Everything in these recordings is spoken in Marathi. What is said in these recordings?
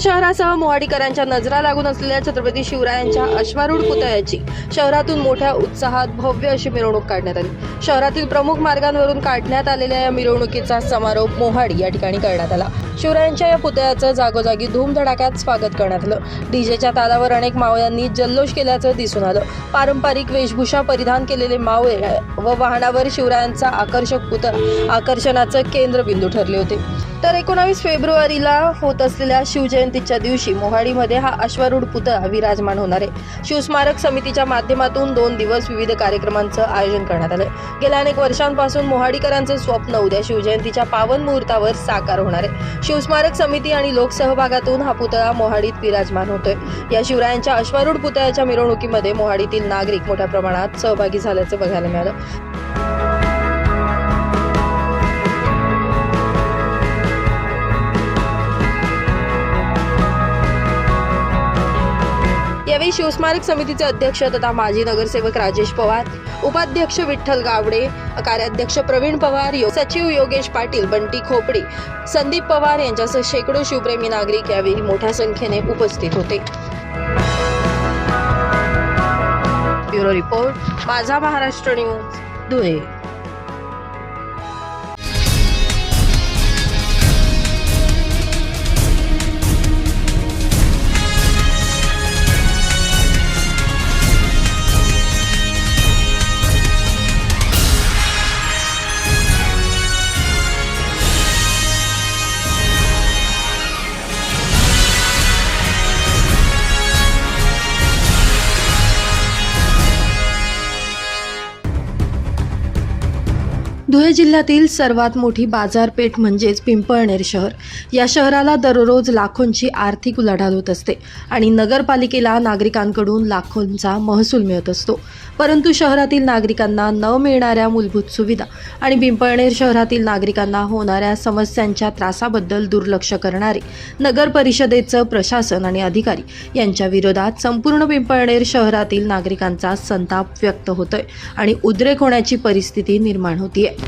शहरासह मोहाडीकरांच्या नजरा लागून असलेल्या छत्रपती शिवरायांच्या अश्वारूढ पुतळ्याची शहरातून मोठ्या उत्साहात भव्य अशी मिरवणूक काढण्यात आली. शहरातील प्रमुख मार्गांवरून काढण्यात आलेल्या या मिरवणुकीचा समारोप मोहाडी या ठिकाणी करण्यात आला. शिवरायांच्या या पुतळ्याचं जागोजागी धूमधडाक्यात स्वागत करण्यात आलं. डीजेच्या तालावर अनेक मावळ्यांनी जल्लोष केल्याचं दिसून आलं. पारंपरिक वेशभूषा परिधान केलेले मावळे व वाहनावर शिवरायांचा आकर्षक पुतळा आकर्षणाचं केंद्रबिंदू ठरले होते. तर एकोणावीस फेब्रुवारीला होत असलेल्या शिवजयंतीच्या दिवशी मोहाडीमध्ये हा अश्वारूढ पुतळा विराजमान होणार आहे. शिवस्मारक समितीच्या माध्यमातून दोन दिवस विविध कार्यक्रमांचं आयोजन करण्यात आलं गेल्या अनेक वर्षांपासून मोहाडीकरांचं स्वप्न उद्या शिवजयंतीच्या पावन मुहूर्तावर साकार होणार आहे. शिवस्मारक समिती आणि लोकसहभागातून हा पुतळा मोहाडीत विराजमान होतोय. या शिवरायांच्या अश्वारूढ पुतळ्याच्या मिरवणुकीमध्ये मोहाडीतील नागरिक मोठ्या प्रमाणात सहभागी झाल्याचं बघायला मिळालं. यावेळी शिवस्मारक समितीचे अध्यक्ष तथा माजी नगरसेवक राजेश पवार उपाध्यक्ष विठ्ठल गावडे कार्याध्यक्ष प्रवीण पवार यो- सचिव योगेश पाटील बंटी खोपडे संदीप पवार यांच्यासह शेकडो शिवप्रेमी नागरिक यावेळी मोठ्या संख्येने उपस्थित होते. ब्युरो रिपोर्ट माझा महाराष्ट्र न्यूज धुळे. धुळे जिल्ह्यातील सर्वात मोठी बाजारपेठ म्हणजेच पिंपळनेर शहर. या शहराला दररोज लाखोंची आर्थिक उलाढाल होत असते आणि नगरपालिकेला नागरिकांकडून लाखोंचा महसूल मिळत असतो. परंतु शहरातील नागरिकांना न मिळणाऱ्या मूलभूत सुविधा आणि पिंपळनेर शहरातील नागरिकांना होणाऱ्या समस्यांच्या त्रासाबद्दल दुर्लक्ष करणारे नगर परिषदेचं प्रशासन आणि अधिकारी यांच्या विरोधात संपूर्ण पिंपळनेर शहरातील नागरिकांचा संताप व्यक्त होतोय आणि उद्रेक होण्याची परिस्थिती निर्माण होतीये.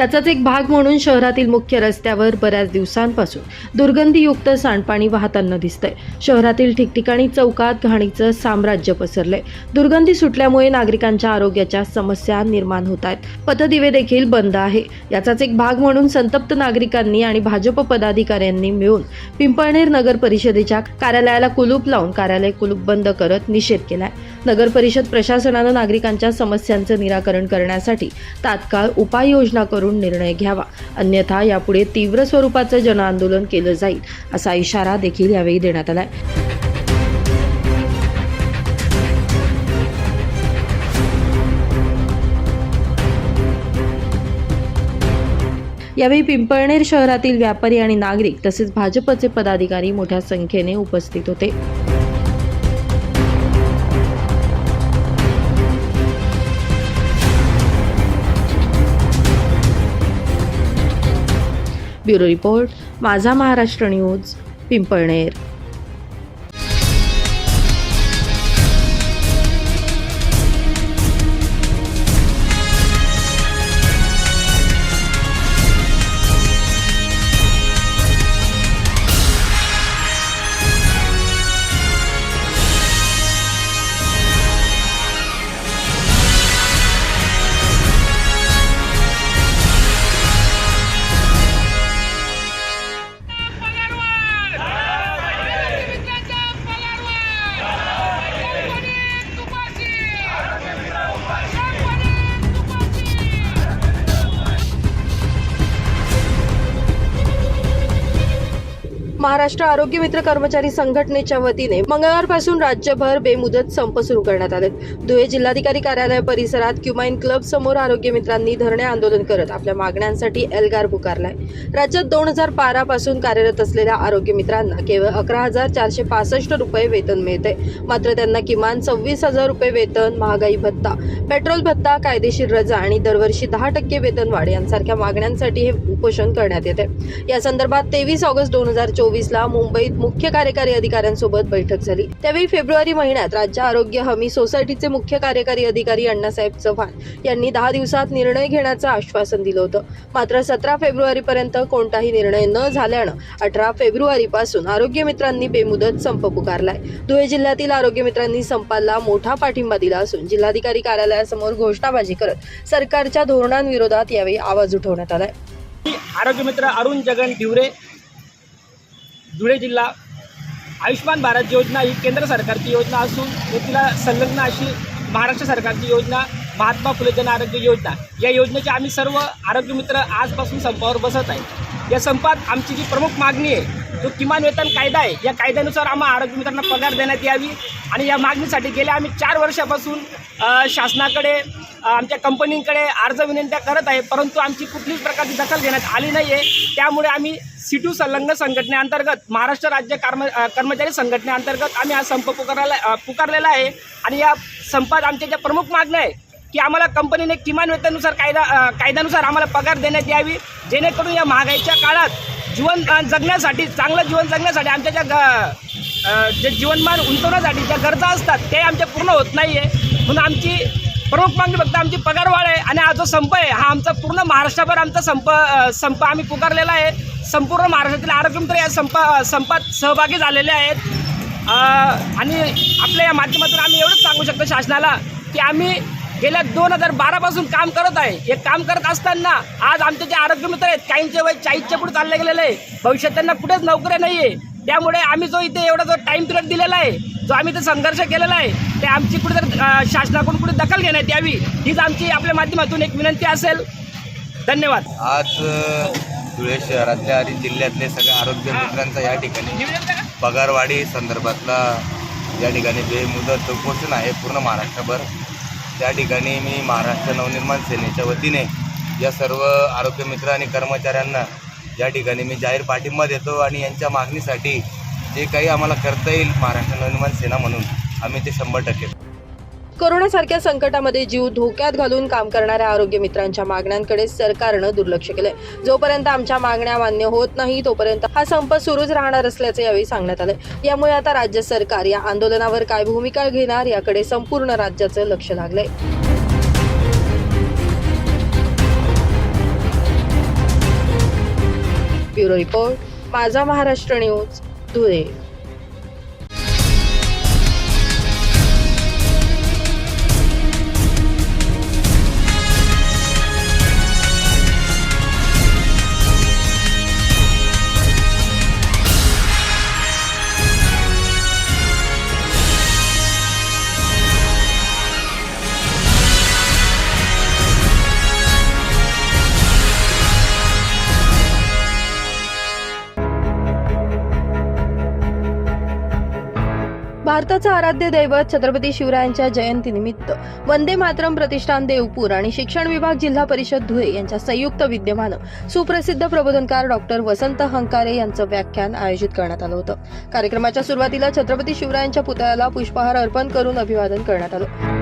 याचाच एक भाग म्हणून शहरातील मुख्य रस्त्यावर बऱ्याच दिवसांपासून दुर्गंधीयुक्त सांडपाणी वाहताना दिसतंय. शहरातील ठिकठिकाणी चौकात घाणीचं साम्राज्य पसरलंय. दुर्गंधी सुटल्यामुळे नागरिकांच्या आरोग्याच्या समस्या निर्माण होत आहेत पथदिवे देखील बंद आहे. याचाच एक भाग म्हणून संतप्त नागरिकांनी आणि भाजप पदाधिकाऱ्यांनी मिळून पिंपळनेर नगर परिषदेच्या कार्यालयाला कुलूप लावून कार्यालय कुलूप बंद करत निषेध केलाय. नगर परिषद प्रशासनानं नागरिकांच्या समस्यांचं निराकरण करण्यासाठी तात्काळ उपाययोजना करून निर्णय घ्यावा. अन्यथा यापुढे तीव्र स्वरूपाचं जनआंदोलन केलं जाईल असा इशारा देखील यावेळी देण्यात आलाय. यावेळी पिंपळनेर शहरातील व्यापारी आणि नागरिक तसेच भाजपचे पदाधिकारी मोठ्या संख्येने उपस्थित होते. ब्युरो रिपोर्ट माझा महाराष्ट्र न्यूज पिंपळनेर. महाराष्ट्र आरोग्य मित्र कर्मचारी संघटनेच्या वतीने मंगळवारपासून राज्यभर बेमुदत संप सुरू करण्यात आले धुळे जिल्हाधिकारी कार्यालय परिसरात क्युमाइन क्लब समोर आरोग्य मित्रांनी धरणे आंदोलन करत आपल्या मागण्यांसाठी एल्गार पुकारलाय. राज्यात दोन हजार बारा पासून कार्यरत असलेल्या आरोग्य मित्रांना केवळ अकरा हजार चारशे पासष्ट रुपये वेतन मिळते. मात्र त्यांना किमान सव्वीस हजार रुपये वेतन महागाई भत्ता पेट्रोल भत्ता कायदेशीर रजा आणि दरवर्षी दहा टक्के वेतन वाढ यांसारख्या मागण्यांसाठी हे उपोषण करण्यात येते. या संदर्भात तेवीस ऑगस्ट दोन हजार चोवीस ला मुंबईत मुख्य कार्यकारी अधिकाऱ्यांसोबत बैठक झाली. त्यावेळी फेब्रुवारी महिन्यात राज्य आरोग्य हमी सोसायटीचे मुख्य कार्यकारी अधिकारी अण्णासाहेब चव्हाण यांनी दहा दिवसात निर्णय घेण्याचं आश्वासन दिलं होतं. मात्र सतरा फेब्रुवारीपर्यंत कोणताही निर्णय न झाल्यानं अठरा फेब्रुवारीपासून आरोग्य मित्रांनी बेमुदत संप पुकारलाय. धुळे जिल्ह्यातील आरोग्य मित्रांनी संपाला मोठा पाठिंबा दिला असून जिल्हाधिकारी कार्यालयासमोर घोषणाबाजी करत सरकारच्या धोरणांविरोधात यावेळी आवाज उठवण्यात आलाय. आरोग्य मित्र अरुण जगन ढिवरे धुळे जिल्हा. आयुष्मान भारत योजना ही केंद्र सरकारची योजना असून व तिला संलग्न अशी महाराष्ट्र सरकारची योजना महात्मा फुले जन आरोग्य योजना. या योजनेचे आम्ही सर्व आरोग्य मित्र आजपासून संपावर बसत आहे. या संपात आमची जी प्रमुख मागणी आहे जो किमान वेतन कायदा आहे. या कायद्यानुसार आम्हा आरोग्य मित्रांना पगार देण्यात यावी आणि या मागणीसाठी गेल्या आम्ही चार वर्षापासून शासनाकडे आमच्या कंपनीकडे अर्ज विनंत्या करत आहे परंतु आमची कुठलीच प्रकारची दखल घेण्यात आली नाही आहे त्यामुळे आम्ही सिटू संलग्न संघटनेअंतर्गत महाराष्ट्र राज्य कर्म कर्मचारी संघटनेअंतर्गत आम्ही हा संप पुकारला पुकारलेला आहे. आणि या संपात आमच्या ज्या प्रमुख मागण्या आहे की आम्हाला कंपनीने किमान वेतनानुसार कायदा कायद्यानुसार आम्हाला पगार देण्यात यावी जेणेकरून या महागाईच्या काळात जीवन जगण्यासाठी चांगलं जीवन जगण्यासाठी आमच्या ज्या ग- जे जीवनमान उंचवण्यासाठी ज्या गरजा असतात ते आमच्या पूर्ण होत नाही आहे म्हणून आमची प्रमुख मागणी फक्त आमची पगारवाढ आहे आणि हा जो संप आहे हा आमचा पूर्ण महाराष्ट्रभर आमचा संप संप आम्ही पुकारलेला आहे. संपूर्ण महाराष्ट्रातील आरोग्यमंत्री या संप संपात सहभागी झालेले आहेत. आणि आपल्या या माध्यमातून आम्ही एवढंच सांगू शकतो शासनाला की आम्ही गेल्या दोन हजार बारापासून काम करत आहे. हे काम करत असताना आज आमचे जे आरोग्य मित्र आहेत काहींचे वय चाळीसच्या पुढे चालले गेलेले आहे. भविष्यात त्यांना कुठेच नोकऱ्या नाही आहे त्यामुळे आम्ही जो इथे एवढा जो टाईम पिरियड दिलेला आहे जो आम्ही इथे संघर्ष केलेला आहे ते आमची कुठेतरी अ, शासनाकडून कुठे दखल घेण्यात यावी हीच आमची आपल्या माध्यमातून एक विनंती असेल. धन्यवाद. आज धुळे शहरातल्या आणि जिल्ह्यातले सगळ्या आरोग्य मित्रांचा या ठिकाणी पगारवाढी संदर्भातला या ठिकाणी बेमुदत उपोषण आहे पूर्ण महाराष्ट्रभर. त्या ठिकाणी मी महाराष्ट्र नवनिर्माण सेनेच्या वतीने या सर्व आरोग्य मित्र आणि कर्मचाऱ्यांना या ठिकाणी मी जाहीर पाठिंबा देतो आणि यांच्या मागणीसाठी जे काही आम्हाला करता येईल महाराष्ट्र नवनिर्माण सेना म्हणून आम्ही ते शंभर टक्के कोरोनासारख्या संकटामध्ये जीव धोक्यात घालून काम करणाऱ्या आरोग्य मित्रांच्या मागण्यांकडे सरकारनं दुर्लक्ष केलंय. जोपर्यंत आमच्या मागण्या मान्य होत नाही तोपर्यंत हा संप सुरूच राहणार असल्याचं यावेळी सांगण्यात आलं यामुळे आता राज्य सरकार या आंदोलनावर काय भूमिका घेणार याकडे संपूर्ण राज्याचं लक्ष लागलंय. ब्युरो रिपोर्ट माझा महाराष्ट्र न्यूज धुळे. भारताचं आराध्य दैवत छत्रपती शिवरायांच्या जयंतीनिमित्त वंदे मातरम प्रतिष्ठान देवपूर आणि शिक्षण विभाग जिल्हा परिषद धुळे यांच्या संयुक्त विद्यमानं सुप्रसिद्ध प्रबोधनकार डॉक्टर वसंत हंकारे यांचं व्याख्यान आयोजित करण्यात आलं होतं. कार्यक्रमाच्या सुरुवातीला छत्रपती शिवरायांच्या पुतळ्याला पुष्पहार अर्पण करून अभिवादन करण्यात आलं.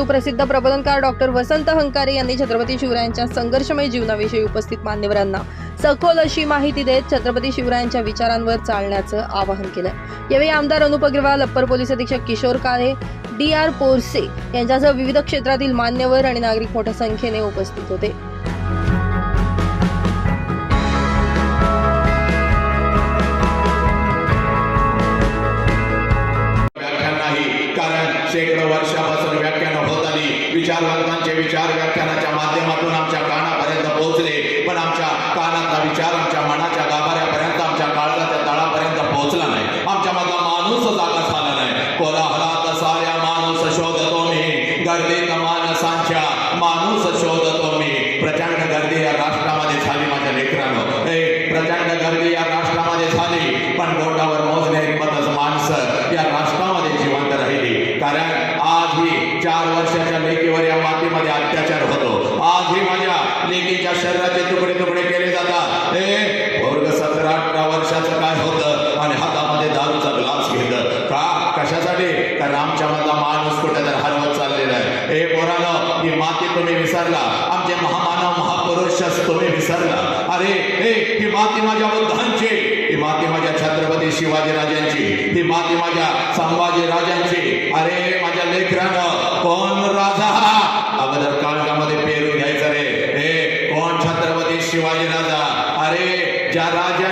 सुप्रसिद्ध प्रबोधनकार डॉक्टर वसंत हंकारे यांनी छत्रपती शिवरायांच्या संघर्षमय जीवनाविषयी उपस्थित मान्यवरांना सखोल अशी माहिती देत छत्रपती शिवरायांच्या विचारांवर चालण्याचं आवाहन केलं यावेळी आमदार अनुप अग्रवाल अप्पर पोलीस अधीक्षक किशोर काळे डी आर पोरसे यांच्यासह विविध क्षेत्रातील मान्यवर आणि नागरिक मोठ्या संख्येने उपस्थित होते. विचार आमच्या मनाच्या गाभाऱ्यापर्यंत आमच्या काळजाच्या तळापर्यंत पोहोचला नाही. आमच्या मधला माणूस जागा झाला नाही कोलाहलात साऱ्या माणूस शोधतो मी. गर्दीत शिवाजी राजांची ही माती माझ्या संभाजी राजांची. अरे माझ्या लेकरानं कोण राजा अगोदर काळजामध्ये पेरून घ्यायचं रे. हे कोण छत्रपती शिवाजी राजा? अरे ज्या राजा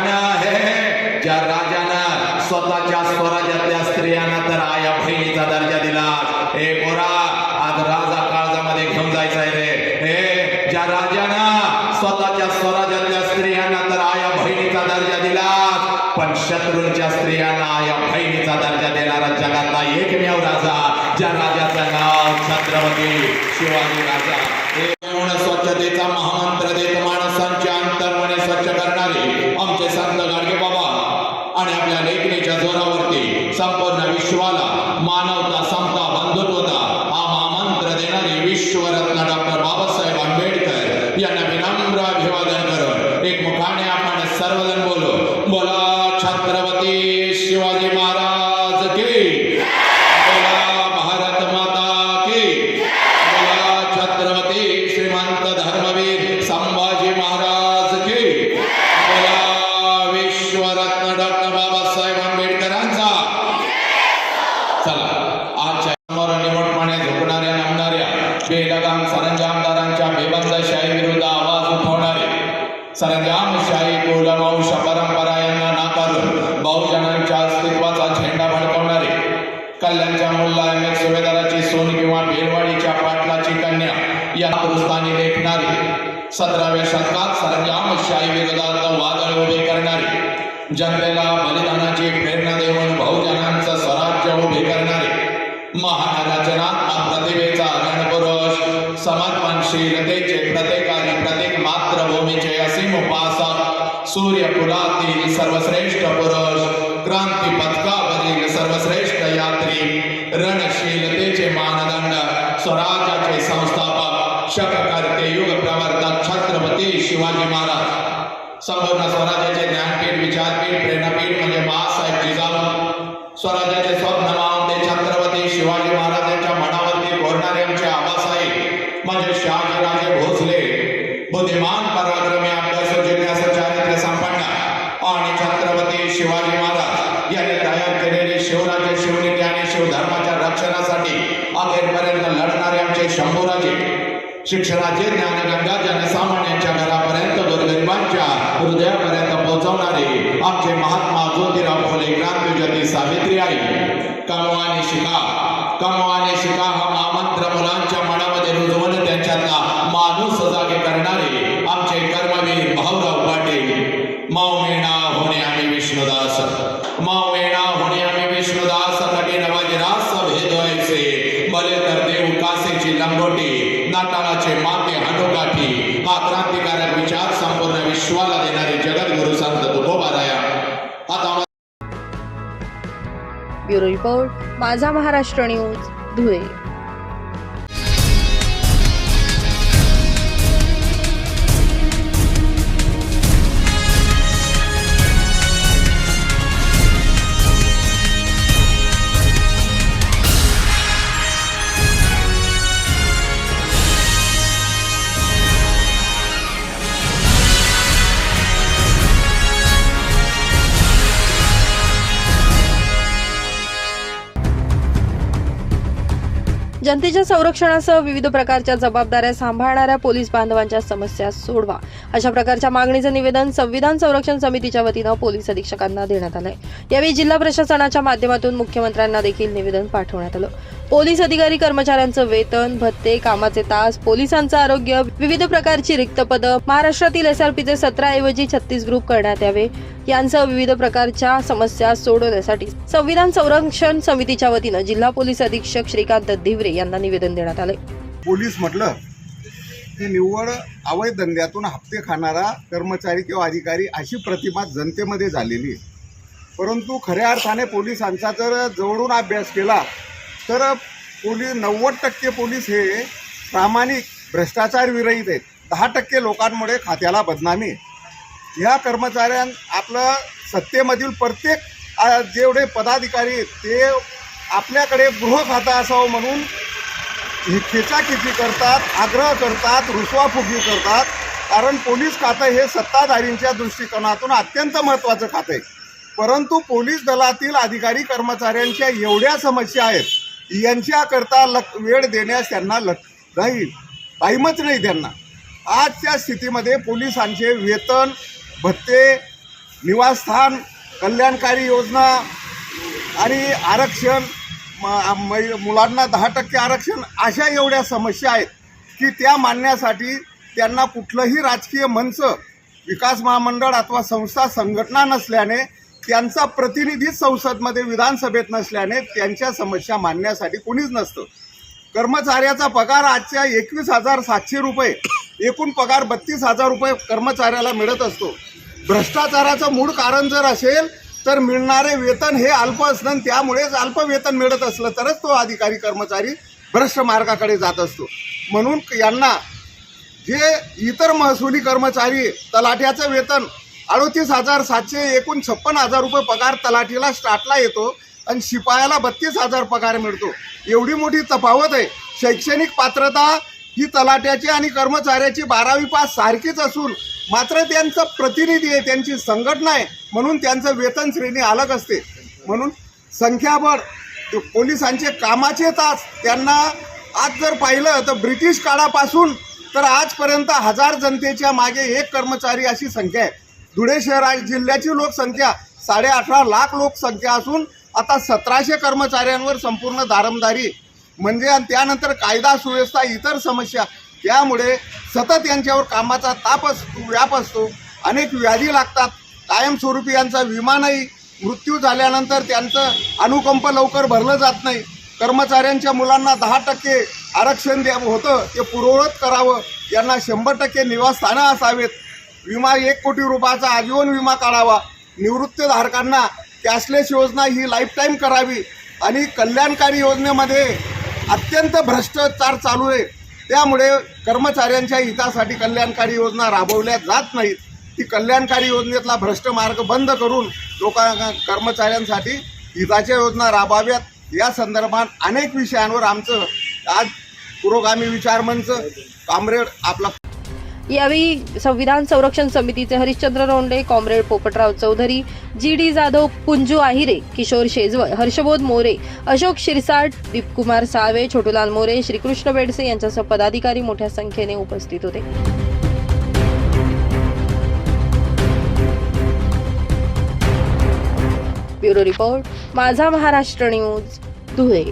सूर्यकुलातील सर्वश्रेष्ठ पुरुष क्रांती पथकावरील सर्वश्रेष्ठ यात्री रणशीलतेचे मानदंड स्वराज्याचे संस्थापक शककर्ते युग प्रवर्तक छत्रपती शिवाजी महाराज. संपूर्ण स्वराज्याचे ज्ञानपीठ विचारपीठ प्रेरणापीठ म्हणजे बाळासाहेब जिजाऊ शिक्षणाचे ज्ञानगंगा जनसामान्यांच्या घरापर्यंत गोरगरिबांच्या हृदयापर्यंत पोहोचवणारे आमचे महात्मा ज्योतिराव फुले क्रांतीज्योती सावित्री आई. कमवाने शिका. कमवाने शिका हा महामंत्र मुलांच्या मनामध्ये रुजवून त्यांच्यातला माणूस जागे करणारे आमचे कर्मवीर भाऊराव पाटील. माऊमेणा होणे आम्ही विष्णुदास. माऊमेणा होणे आम्ही विष्णुदास. कठीण वज्रास भेदवायचे बले तर देऊ कासेची लंगोटी नाताळाचे माते हनुकाठी हा क्रांतिकारक विचार संपूर्ण विश्वाला देणारे जगद्गुरु संत तुकोबाराया आता ब्युरो रिपोर्ट माझा महाराष्ट्र न्यूज धुळे. जनतेच्या संरक्षणासह विविध प्रकारच्या जबाबदाऱ्या सांभाळणाऱ्या पोलीस बांधवांच्या समस्या सोडवा. अशा प्रकारच्या मागणीचं निवेदन संविधान संरक्षण समितीच्या वतीनं पोलीस अधीक्षकांना देण्यात आलंय. यावेळी जिल्हा प्रशासनाच्या माध्यमातून मुख्यमंत्र्यांना देखील निवेदन पाठवण्यात आलं. पोलीस अधिकारी कर्मचाऱ्यांचं वेतन भत्ते कामाचे तास पोलिसांचं आरोग्य विविध प्रकारची रिक्त पदं महाराष्ट्रातील एसआरपीचे सतरा ऐवजी छत्तीस ग्रुप करण्यात यावे. यांसह विविध प्रकारच्या समस्या सोडवण्यासाठी संविधान संरक्षण समितीच्या वतीनं जिल्हा पोलीस अधीक्षक श्रीकांत धिवरे यांना निवेदन देण्यात आले. पोलीस म्हटलं की निव्वळ अवैध धंद्यातून हप्ते खाणारा कर्मचारी किंवा अधिकारी अशी प्रतिमा जनतेमध्ये झालेली आहे. परंतु खऱ्या अर्थाने पोलिसांचा जर जवळून अभ्यास केला तर पोलीस नव्वद टक्के पोलीस हे प्रामाणिक भ्रष्टाचार विरहित आहेत. दहा टक्के लोकांमुळे खात्याला बदनामी आहे. ह्या कर्मचाऱ्यां आपलं सत्तेमधील प्रत्येक जेवढे पदाधिकारी आहेत ते आपल्याकडे गृह खातं असावं म्हणून हे खेचाखेची करतात आग्रह करतात रुसवाफुगी करतात. कारण पोलीस खातं हे सत्ताधारींच्या दृष्टिकोनातून अत्यंत महत्त्वाचं खातं आहे. परंतु पोलीस दलातील अधिकारी कर्मचाऱ्यांच्या एवढ्या समस्या आहेत यांच्याकरता लक वेळ देण्यास त्यांना लक नाही टाईमच नाही त्यांना. आजच्या स्थितीमध्ये पोलिसांचे वेतन भत्ते निवासस्थान कल्याणकारी योजना आणि आरक्षण म- मै- मुलांना दहा टक्के आरक्षण अशा एवढ्या समस्या आहेत की त्या मांडण्यासाठी त्यांना कुठलंही राजकीय मंच विकास महामंडळ अथवा संस्था संघटना नसल्याने त्यांचा प्रतिनिधी संसदमध्ये विधानसभेत नसल्याने त्यांच्या समस्या मांडण्यासाठी कोणीच नसतं. कर्मचाऱ्याचा पगार आजच्या एकवीस हजार सातशे रुपये एकूण पगार बत्तीस हजार रुपये कर्मचाऱ्याला मिळत असतो. भ्रष्टाचाराचं मूळ कारण जर असेल तर मिळणारे वेतन हे अल्प असणं त्यामुळेच अल्प वेतन मिळत असलं तरच तो अधिकारी कर्मचारी भ्रष्ट मार्गाकडे जात असतो. म्हणून यांना जे इतर महसुली कर्मचारी तलाठ्याचं वेतन अडोतीस हजार सातशे एकूण छप्पन हजार रुपये पगार तलाठीला स्टार्टला येतो आणि शिपायाला बत्तीस हजार पगार मिळतो. एवढी मोठी तफावत आहे. शैक्षणिक पात्रता ही तलाट्याची आणि कर्मचाऱ्याची बारावी पास सारखीच असून मात्र त्यांचं प्रतिनिधी आहे त्यांची संघटना आहे म्हणून त्यांचं वेतन श्रेणी अलग असते. म्हणून संख्याबळ पोलिसांचे कामाचे तास त्यांना आज जर पाहिलं तर ब्रिटिश काळापासून तर आजपर्यंत हजार जनतेच्या मागे एक कर्मचारी अशी संख्या आहे. धुळे शहर जिल्ह्याची लोकसंख्या साडे अठरा लाख लोकसंख्या असून आता सतराशे कर्मचाऱ्यांवर संपूर्ण दारमदारी. म्हणजे आणि त्यानंतर कायदा सुव्यवस्था इतर समस्या. त्यामुळे सतत यांच्यावर कामाचा ताप असतो व्याप असतो. अनेक व्याधी लागतात. कायमस्वरूपी यांचा विमानही मृत्यू झाल्यानंतर त्यांचं अनुकंप लवकर भरलं जात नाही. कर्मचाऱ्यांच्या मुलांना दहा टक्के आरक्षण द्या होतं ते पूर्ववत करावं. यांना शंभर टक्के निवासस्थानं असावेत. विमा एक कोटी रुपयाचा आजीवन विमा काढावा. निवृत्तीधारकांना कॅशलेस योजना ही लाईफटाईम करावी आणि कल्याणकारी योजनेमध्ये अत्यंत भ्रष्टाचार चालू आहे. त्यामुळे कर्मचाऱ्यांच्या हितासाठी कल्याणकारी योजना राबवल्या जात नाहीत. ती कल्याणकारी योजनेतला भ्रष्ट मार्ग बंद करून लोकां कर्मचाऱ्यांसाठी हिताच्या योजना राबवाव्यात. या संदर्भात अनेक विषयांवर आमचं आज पुरोगामी विचारमंच कामरेड आपला यावेळी संविधान संरक्षण समितीचे Harishchandra Ronde comrade Popatrao Chaudhari G D Jadhav Punju Ahire Kishor Shejwal Harshbodh More Ashok Shirsat Deepkumar Salve Chhotulal More Shrikrishna Bedse यांच्यासह पदाधिकारी मोठ्या संख्येने उपस्थित होते. ब्युरो रिपोर्ट माझा महाराष्ट्र न्यूज धुळे.